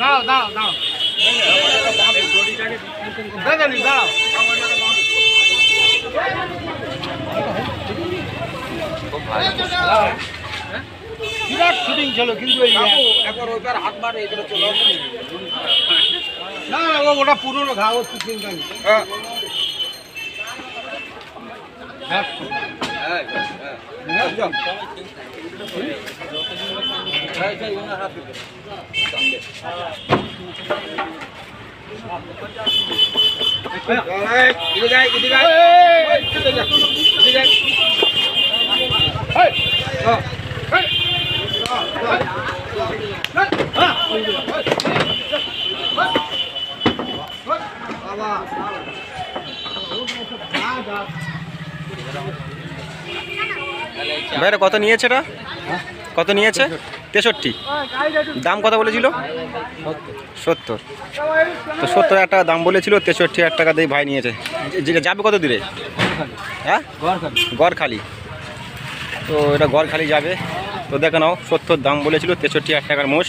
দাও দাও দাও। বিরাট শুটিং ছিল কিন্তু হাত মারে না ওটা পুরনো ঘা হচ্ছে চিন্তা নেই হ্যাঁ হ্যাঁ হ্যাঁ হ্যাঁ একদম হ্যাঁ সেই ওনার হাত দিতে সামনে এই এদিকে আয় এদিকে আয় ভাইরা, কত নিয়েছে এটা? কত নিয়েছে? তেষট্টি। দাম কত বলেছিল? সত্তর। তো সত্তর হাজার টাকা দাম বলেছিল, তেষট্টি হাজার টাকা দিয়ে ভাই নিয়েছে। যাবে কত দূরে? হ্যাঁ? গড়খালি। তো এটা গড়খালি যাবে। তো দেখে নাও, সত্তর দাম বলেছিল, তেষট্টি হাজার টাকার মোষ।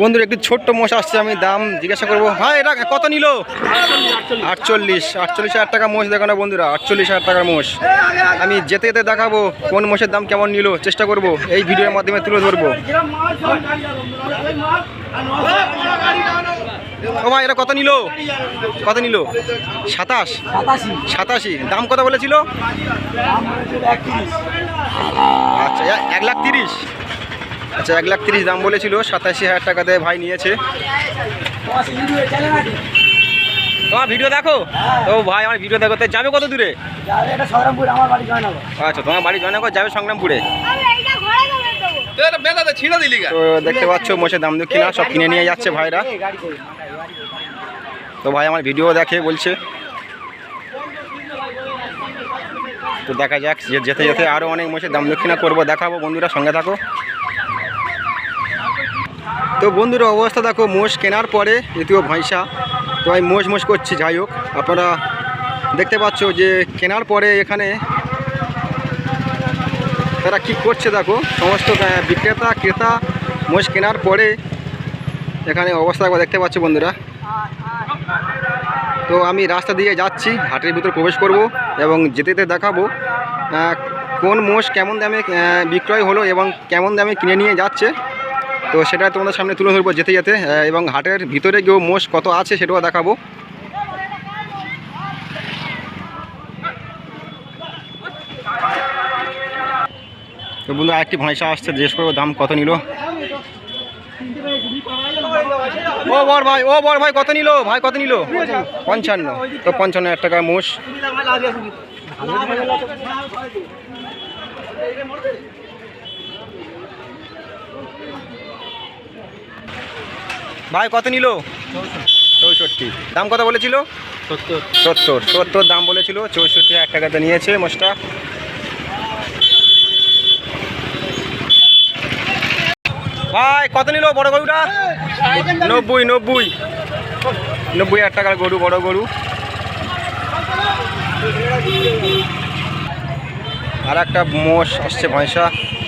বন্ধুর একটি ছোট্ট মোষ আসছে আমি দাম জিজ্ঞাসা করব। ভাই এটা কত নিল? আটচল্লিশ আটচল্লিশ হাজার টাকা মোষ দেখো না বন্ধুরা আটচল্লিশ হাজার টাকার মোষ। আমি যেতে যেতে দেখাবো কোন মোষের দাম কেমন নিল চেষ্টা করব এই ভিডিওর মাধ্যমে তুলে ধরবো। ও ভাই এটা কত নিল? কত নিল? সাতাশ? সাতাশি। দাম কত বলেছিল? আচ্ছা এক লাখ তিরিশ। আচ্ছা এক লাখ তিরিশ দাম বলেছিল সাতাশি হাজার টাকা দিয়ে ভাই নিয়েছে। তোমার ভিডিও দেখো? ও ভাই আমার ভিডিও দেখো। তো যাবে কত দূরে? আচ্ছা তোমার বাড়ি জয়নগর যাবে সংগ্রামপুরে? তো দেখতে পাচ্ছ মোষের দাম দক্ষিণা সব কিনে নিয়ে যাচ্ছে ভাইরা। তো ভাই আমার ভিডিও দেখে বলছে। তো দেখা যাক যেতে যেতে আরও অনেক মোষের দাম দক্ষিণা করব দেখাবো বন্ধুরা সঙ্গে থাকো। তো বন্ধুরা অবস্থা দেখো, মোষ কেনার পরে দ্বিতীয় ভয়সা তো আমি মোষ মোষ করছি, যাই হোক। আপনারা দেখতে পাচ্ছ যে কেনার পরে এখানে তারা কি করছে দেখো, সমস্ত বিক্রেতা, ক্রেতা মোষ কেনার পরে এখানে অবস্থা দেখতে পাচ্ছ বন্ধুরা। তো আমি রাস্তা দিয়ে যাচ্ছি, হাটের ভিতর প্রবেশ করব এবং যেতে যেতে দেখাবো কোন মোষ কেমন দামে বিক্রয় হলো এবং কেমন দামে কিনে নিয়ে যাচ্ছে। তো সেটা তোমাদের সামনে তুলে ধরবো যেতে যেতে এবং হাটের ভিতরে গিয়েও মোষ কত আছে সেটাও দেখাবো। তো বন্ধু আরেকটি ভাইসা আসছে, জিজ্ঞেস করব দাম কত নিল? ও বর ভাই, ও বর ভাই, কত নিল? ভাই, কত নিল? পঞ্চান্ন। তো পঞ্চান্ন হাজার টাকা মোষ। ভাই, কত নিল? চৌষট্টি। দাম কত বলেছিল? সত্তর। সত্তর সত্তর দাম বলেছিল, চৌষট্টি হাজার টাকাতে নিয়েছে মোষটা। ভাই, কত নিল বড় গরুটা? নব্বই নব্বই। নব্বই হাজার টাকার গরু, বড় গরু। আর একটা মোষ আসছে ভয়সা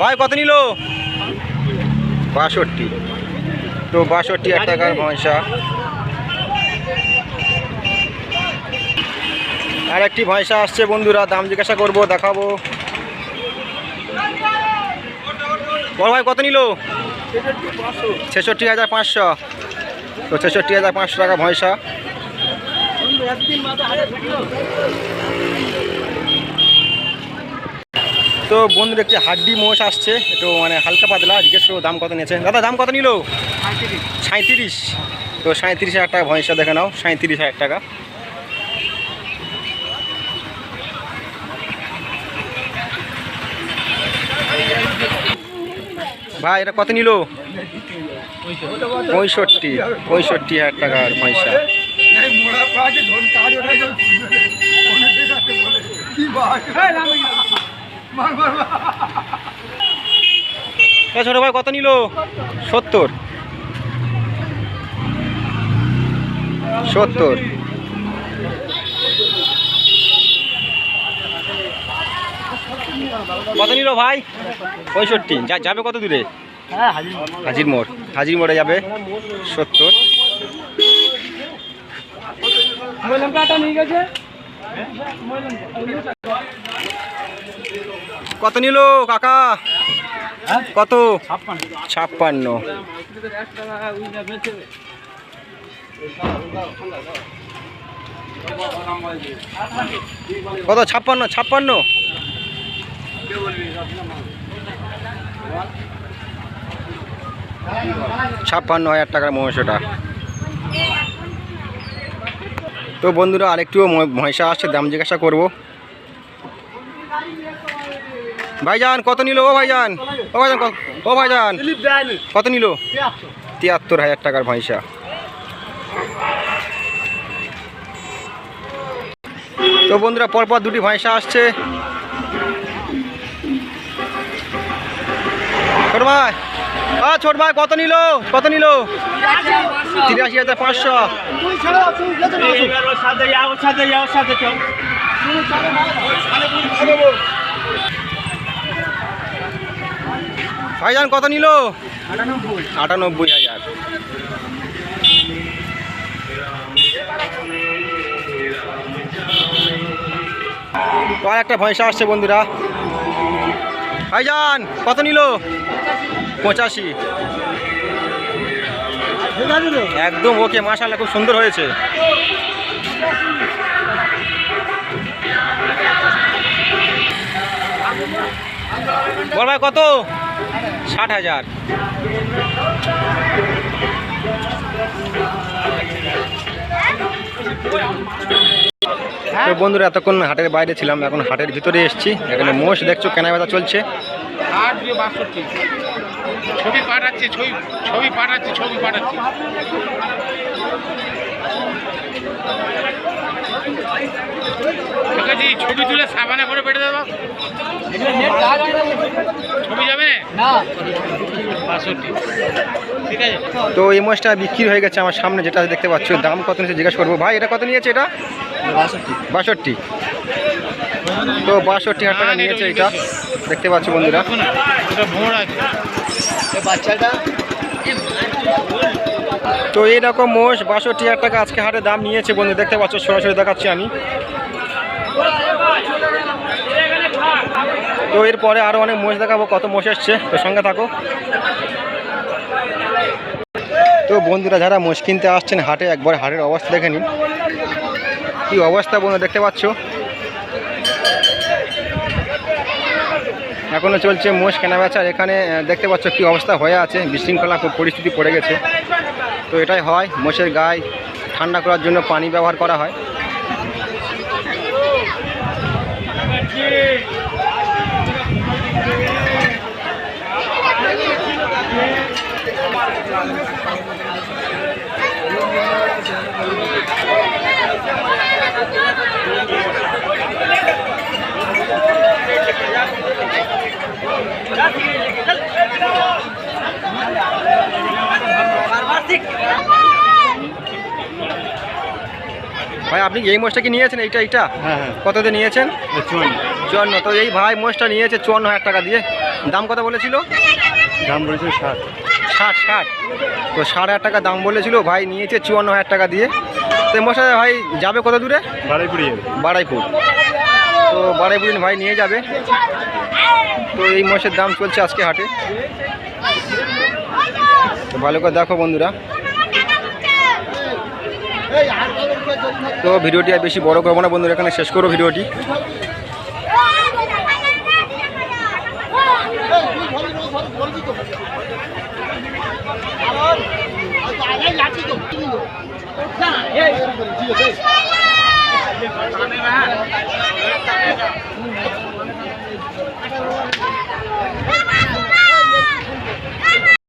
ভাই, কত নিল? বাষট্টি। তো বাষট্টি হাজার টাকার ভয়সা আর একটি ভয়সা আসছে বন্ধুরা, দাম জিজ্ঞাসা করব, দেখাবো। বড় ভাই, কত নিল? ছেষট্টি হাজার পাঁচশো। তো ছেষট্টি হাজার পাঁচশো টাকা ভয়সা তো বন্ধুর একটি হাড্ডি মোষ আসছে। একটু মানে হালকা পাতলা জিজ্ঞেস করব দাম কত নিয়েছে। দাদা দাম কত নিল? সাঁত্রিশ তো সাঁত্রিশ হাজার টাকা ভয়েসটা দেখে নাও সাঁত্রিশ হাজার টাকা। ভাই এটা কত নিল? পঁয়ষট্টি পঁয়ষট্টি হাজার টাকার পয়সা। কি? এ ছোট ভাই, কত নিল? সত্তর। সত্তর। কত নিল ভাই? পঁয়ষট্টি। যাবে কত দূরে? হাজির মোড়। হাজির মোড়ে যাবে। সত্তর। কত নিল কাকা? কত? ছাপ্পান্ন। কত? ছাপ্পান্ন ছাপ্পান্ন? ছাপ্পান্ন হাজার টাকার মহিষটা। তো বন্ধুরা আরেকটু মহিষা আসছে, দাম জিজ্ঞাসা করব। ভাইজান কত নিল ও ভাইজান? ও ভাইজান ও ভাইজান কত নিল? তিয়াত্তর। হাজার টাকার ভয়সা তো বন্ধুরা পরপর দুটি ভয়সা আসছে। ছোট ভাই আ ছোট ভাই কত নিল? কত নিল? তিরাশি হাজার পাঁচশো। ভাইজান, কত নিল? আটানব্বই হাজার। আর একটা ভয়সা আসছে বন্ধুরা। ভাইজান, কত নিল? পঁচাশি। একদম ওকে মাশাল্লাহ খুব সুন্দর হয়েছে। বল ভাই, কত? ষাট হাজার। তো বন্ধুরা এতক্ষণ হাটের বাইরে ছিলাম এখন হাটের ভিতরে এসেছি। এখানে মোষ দেখছ কেনা বেচা চলছে ছবি পাঠাচ্ছি ছবি ছবি পাঠাচ্ছি ছবি পাঠাচ্ছি। ছবি তুলে সাবানে করে পেটে দেবো। ছবি যাবে? ঠিক আছে? তো এই মোষটা বিক্রি হয়ে গেছে আমার সামনে যেটা দেখতে পাচ্ছ দাম কত নিয়েছে জিজ্ঞাসা করব। ভাই এটা কত নিয়েছে এটা? বাষট্টি। তো বাষট্টি হাজার টাকা নিয়েছে এটা। দেখতে পাচ্ছ বন্ধুরা। তো এইরকম মোষ বাষট্টি হাজার টাকা আজকে হাটে দাম নিয়েছে বন্ধু। দেখতে পাচ্ছ সরাসরি দেখাচ্ছি আমি। তো এরপরে আরও অনেক মোষ দেখাবো, কত মোষ এসছে। তো সঙ্গে থাকো। তো বন্ধুরা, যারা মোষ কিনতে আসছেন হাটে, একবার হাটের অবস্থা দেখে নিন। কী অবস্থা বন্ধু দেখতে পাচ্ছ? এখনও চলছে মোষ কেনা বেচা এখানে দেখতে পাচ্ছ কী অবস্থা হয়ে আছে। বিশৃঙ্খলা খুব পরিস্থিতি পড়ে গেছে। তো এটাই হয়, মোষের গায়ে ঠান্ডা করার জন্য পানি ব্যবহার করা হয়। ভাই আপনি এই মোষটা কি নিয়েছেন? এইটা এইটা? হ্যাঁ হ্যাঁ। কততে নিয়েছেন? চুয়ান্ন। চুয়ান্ন। তো এই ভাই মোষটা নিয়েছে চুয়ান্ন হাজার টাকা দিয়ে। দাম কত বলেছিল? দাম বলেছে ষাট। ষাট ষাট। তো ষাট হাজার টাকা দাম বলেছিল ভাই নিয়েছে চুয়ান্ন হাজার টাকা দিয়ে। তো এই মোষটা ভাই যাবে কত দূরে? বাড়াই বাড়াইপুর তো বাড়াইপুর ভাই নিয়ে যাবে। তো এই মোষের দাম চলছে আজকে হাটে। তো ভালো করে দেখো বন্ধুরা। তো ভিডিওটি আর বেশি বড় করব না বন্ধুরা এখানে শেষ করো ভিডিওটি। Thank you.